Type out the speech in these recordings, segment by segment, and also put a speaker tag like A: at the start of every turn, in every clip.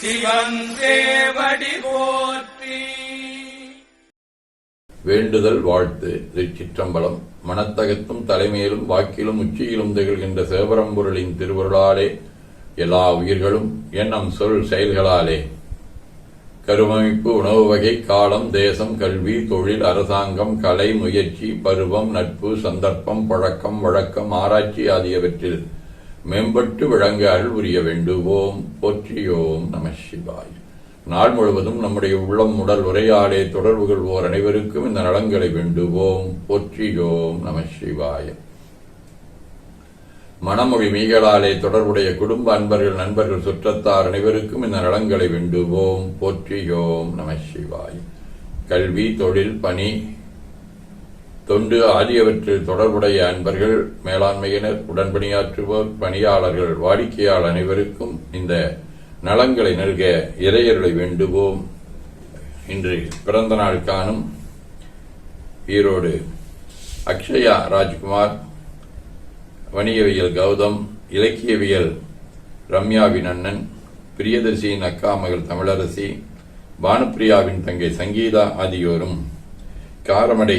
A: சிவன் போற்றி.
B: வேண்டுதல் வாழ்த்து திருச்சிற்றம்பலம் மனத்தகத்தும் தலைமையிலும் வாக்கிலும் உச்சியிலும் திகழ்கின்ற சேவரம்பொருளின் திருவருளாலே எல்லா உயிர்களும் எண்ணம் சொல் செயல்களாலே. கருவமைப்பு உணவு வகை காலம் தேசம் கல்வி தொழில் அரசாங்கம் கலை முயற்சி பருவம் நட்பு சந்தர்ப்பம் பழக்கம் வழக்கம் ஆராய்ச்சி ஆகியவற்றில் மேம்பட்டு விளங்க அருள் புரிய வேண்டுவோம். போற்றியோம் நம சிவாய். நாள் முழுவதும் நம்முடைய உள்ளம் உடல் உரையாடே தொடர்பு கொள்வோர் அனைவருக்கும் இந்த நலங்களை வேண்டுவோம். போற்றியோம் நம சிவாய. மனமொழி மீகளாலே தொடர்புடைய குடும்ப அன்பர்கள் நண்பர்கள் சுற்றத்தார் அனைவருக்கும் இந்த நலங்களை வேண்டுவோம். போற்றியோம் நம சிவாய். கல்வி தொழில் பணி தொண்டு ஆகியவற்றில் தொடர்புடைய அன்பர்கள் மேலாண்மையினர் உடன்பணியாற்றுவோர் பணியாளர்கள் வாடிக்கையாளர் அனைவருக்கும் இந்த நலங்களை நல்க இறையர்களை வேண்டுவோம் இன்று பிறந்த நாள் காணும் ஈரோடு அக்ஷயா ராஜ்குமார் வணிகவியல் கௌதம் இலக்கியவியல் ரம்யாவின் அண்ணன் பிரியதர்சியின் அக்கா மகள் தமிழரசி பானுப்பிரியாவின் தங்கை சங்கீதா ஆகியோரும் காரமடை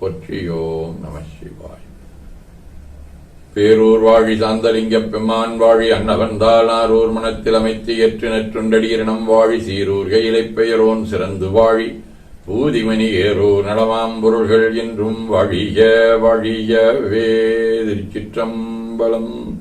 B: போற்றியோம் நம சிவாய். பேரூர் வாழி சாந்தலிங்க பெம்மான் வாழி அன்னவந்தால் நாரூர் மனத்தில் அமைத்து ஏற்று நற்றுண்டடியிரணம் வாழி சீரூர் கையிலைப் பெயரோன் சிறந்து வாழி. பூதிமணி ஏறோ நலமாம் பொருள்கள் என்றும் வழிய வழிய திருச்சிற்றம்பலம்.